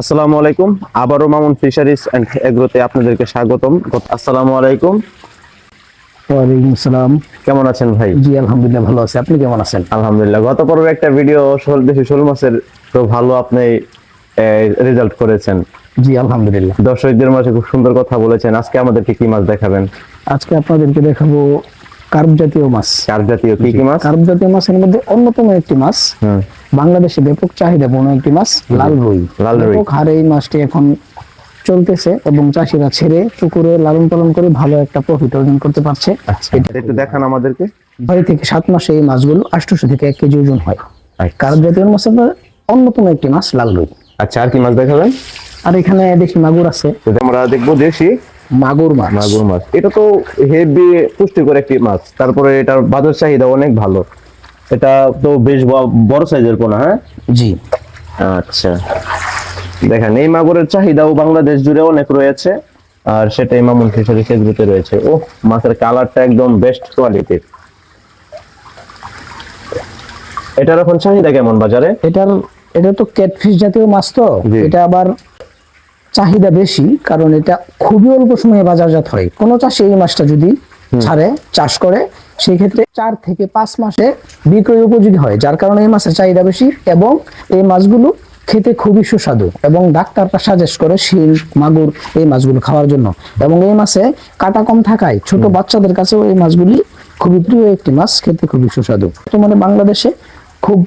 আসসালামু আলাইকুম। আবারও মামুন ফিশারিজ এন্ড এগ্রোতে আপনাদেরকে স্বাগতম। আসসালামু আলাইকুম। ওয়ালাইকুম আসসালাম। কেমন আছেন ভাই? জি আলহামদুলিল্লাহ ভালো আছি। আপনি কেমন আছেন? আলহামদুলিল্লাহ। গত পর্বে একটা ভিডিও শোল দেশি শোল মাছের তো ভালো আপনি রেজাল্ট করেছেন। জি আলহামদুলিল্লাহ। দর্শকদের মাঝে খুব সুন্দর কথা বলেছেন। আজকে আমাদেরকে কি মাছ দেখাবেন? আজকে আপনাদেরকে দেখাবো কার্প জাতীয় মাছ। চার জাতীয় কি কি মাছ? কার্প জাতীয় মাছের মধ্যে অন্যতম একটি মাছ। হুম, বাংলাদেশে ব্যাপক চাহিদাপূর্ণ একটি মাছ লাল রুই। লাল রুই। হারে এই মাছটি এখন চলতেছে এবং চাষিরা ছেড়ে পুকুরে লালন পালন করে ভালো একটা প্রফিট অর্জন করতে পারছে। আচ্ছা একটু দেখান আমাদেরকে। ছয় থেকে সাত মাসে এই মাছগুলো আটশোশো থেকে এক কেজি ওজন হয়। আচ্ছা। কার্প জাতীয় মাছ অন্যতম একটি মাছ লাল রুই। আচ্ছা আর কি মাছ দেখাবেন? আর এখানে দেখি মাগুর আছে। আমরা দেখব দেশি। মাগুর মাছ। মাগুর মাছ। এটা তো হেভি পুষ্টিকর একটি মাছ। তারপরে এটার বাজার চাহিদা অনেক ভালো। এটা তো বেশ বড় সাইজের পোনা হ্যাঁ? জি। আচ্ছা। দেখেন এই মাগুরের চাহিদাও বাংলাদেশ জুড়ে অনেক রয়েছে আর সেটা এই মামুন ফিশারি সেগুলোতে রয়েছে। ও মাছের কালারটা একদম বেস্ট কোয়ালিটির এটার এখন চাহিদা কেমন বাজারে? এটার এটা তো ক্যাটফিশ জাতীয় মাছ তো। এটা আবার চাহিদা বেশি কারণ এটা খুবই অল্প সময়ে বাজারজাত হয়। কোনো চাষি এই মাছটা যদি ছাড়ে চাষ করে সেই ক্ষেত্রে চার থেকে পাঁচ মাসে বিক্রয় উপযোগী হয় যার কারণে এই মাছের চাহিদা বেশি এবং এই মাছগুলো খেতে খুবই সুস্বাদু এবং ডাক্তাররা সাজেস্ট করে শিল মাগুর এই মাছগুলো খাওয়ার জন্য এবং এই মাছে কাটা কম থাকায় ছোট বাচ্চাদের কাছেও এই মাছগুলি খুবই প্রিয় একটি মাছ খেতে খুবই সুস্বাদু। বর্তমানে বাংলাদেশে খুব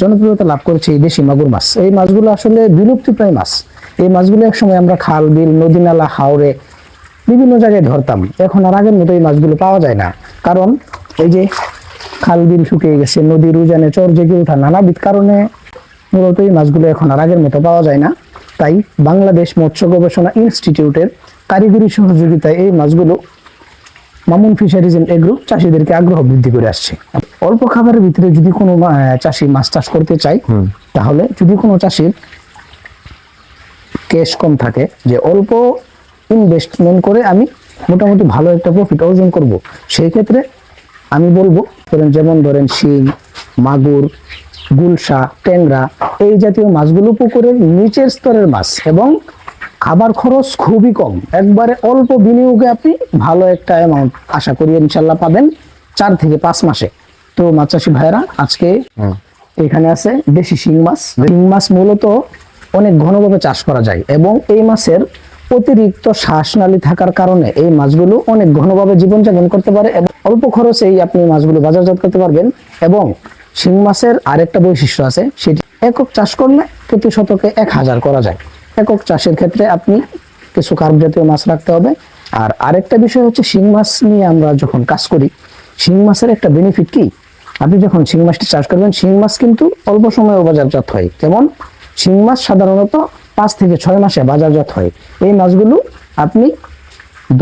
জনপ্রিয়তা লাভ করেছে এই দেশি মাগুর মাছ। এই মাছগুলো আসলে বিলুপ্তিপ্রায় মাছ। এই মাছগুলো একসময় আমরা খাল বিল নদী নালা হাওড়ে বিভিন্ন জায়গায় ধরতাম। এখন আর আগের মতো এই মাছগুলো পাওয়া যায় না। কারণ এই যে খাল বিল শুকিয়ে গেছে নদীর উজানে চর জেগে ওঠা নানাবিধ কারণে মূলত এই মাছগুলো এখন আর আগের মতো পাওয়া যায় না। তাই বাংলাদেশ মৎস্য গবেষণা ইনস্টিটিউটের কারিগরি সহযোগিতায় এই মাছগুলো মামুন ফিশারিজ এন্ড এগ্রো চাষিদেরকে আগ্রহ বৃদ্ধি করে আসছে। অল্প খাবারের ভিতরে যদি কোনো চাষি মাছ চাষ করতে চায় তাহলে যদি কোনো চাষির ক্যাশ কম থাকে যে অল্প ইনভেস্টমেন্ট করে আমি মোটামুটি ভালো একটা প্রফিট অর্জন করব সেই ক্ষেত্রে আমি বলব ধরেন যেমন ধরেন শিং মাগুর গুলশা ট্যাংরা এই জাতীয় মাছগুলো পুকুরের নিচের স্তরের মাছ এবং খাবার খরচ খুবই কম। একবারে অল্প বিনিয়োগে আপনি ভালো একটা অ্যামাউন্ট আশা করি ইনশাল্লাহ পাবেন চার থেকে পাঁচ মাসে। তো মাছ চাষি ভাইয়েরা আজকে এখানে আছে দেশি শিং মাছ। শিং মাছ মূলত অনেক ঘনভাবে চাষ করা যায় এবং এই মাছের অতিরিক্ত শ্বাসনালী থাকার কারণে এই মাছগুলো অনেক ঘনভাবে জীবনযাপন করতে পারে এবং অল্প খরচেই আপনি মাছগুলো বাজারজাত করতে পারবেন এবং শিং মাছের আরেকটা বৈশিষ্ট্য আছে, সেটি একক চাষ করলে প্রতি শতকে এক হাজার করা যায়। একক চাষের ক্ষেত্রে আপনি কিছু কার্ব জাতীয় মাছ রাখতে হবে। আর আরেকটা বিষয় হচ্ছে শিং মাছ নিয়ে আমরা যখন কাজ করি, শিং মাছের একটা বেনিফিট কি? আপনি যখন শিং মাছটি চাষ করবেন, শিং মাছ কিন্তু অল্প সময়ে বাজারজাত হয়। যেমন শিং মাছ সাধারণত পাঁচ থেকে ছয় মাসে বাজারজাত হয়। এই মাছগুলো আপনি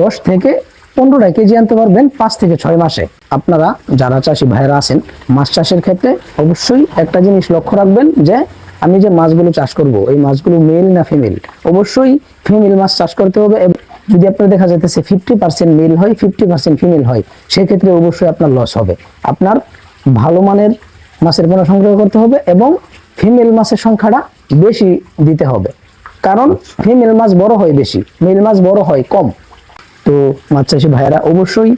দশ থেকে পনেরোটা কেজি আনতে পারবেন পাঁচ থেকে ছয় মাসে। আপনারা যারা চাষি ভাইয়েরা আছেন, মাছ চাষের ক্ষেত্রে অবশ্যই একটা জিনিস লক্ষ্য রাখবেন যে, আমি যে মাছগুলো চাষ করব, এই মাছগুলো মেল না ফিমেল অবশ্যই ফিমেল মাছ চাষ করতে হবে যদি আপনার দেখা যাইতেছে ফিফটি পার্সেন্ট মেল হয় ফিফটি পার্সেন্ট ফিমেল হয়, সেক্ষেত্রে অবশ্যই আপনার লস হবে। আপনার ভালো মানের মাছের পোনা সংগ্রহ করতে হবে এবং ফিমেল মাছের সংখ্যাটা বেশি দিতে হবে। কারণ ফিমেল মাছ বড় হয় বেশি মেল মাছ বড় হয় কম। তো মাছ চাষি ভাইয়েরা অবশ্যই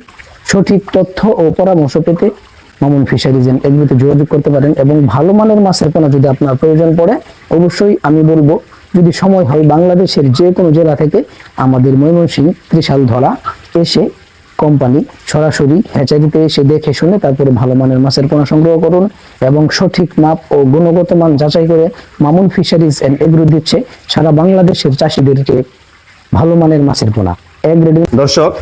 সঠিক তথ্য ও পরামর্শ পেতে মামুন ফিশারিজ এগুলোতে যোগাযোগ করতে পারেন এবং ভালো মানের মাছের কোনো যদি আপনার প্রয়োজন পড়ে, অবশ্যই আমি বলব, যদি সময় হয় বাংলাদেশের যে কোনো জেলা থেকে আমাদের ময়মনসিংহ ত্রিশাল ধরা এসে কোম্পানি সরাসরি হ্যাচারিতে এসে দেখে শুনে তারপরে ভালো মানের মাছের পোনা সংগ্রহ করুন এবং সঠিক মাপ ও গুণগত মান যাচাই করে মামুন ফিশারিজ এন্ড এগ্রো দিচ্ছে সারা বাংলাদেশের চাষিদেরকে ভালো মানের মাছের পোনা। এক দর্শক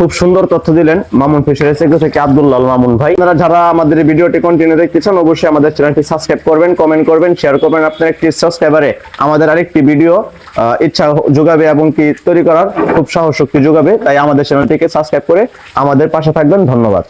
খুব সুন্দর তথ্য দিলেন মামুন ফিশারি সেক্টর থেকে আব্দুল্লাহ মামুন ভাই। আপনারা যারা আমাদের ভিডিওটি কন্টিনিউ দেখতে চান, অবশ্যই আমাদের চ্যানেলটি সাবস্ক্রাইব করবেন কমেন্ট করবেন শেয়ার করবেন। আপনার একটি সাবস্ক্রাইবারে আমাদের আরেকটি ভিডিও ইচ্ছা যোগাবে এবং কি তৈরি করার খুব সাহস শক্তি যোগাবে। তাই আমাদের চ্যানেলটিকে সাবস্ক্রাইব করে আমাদের পাশে থাকবেন। ধন্যবাদ।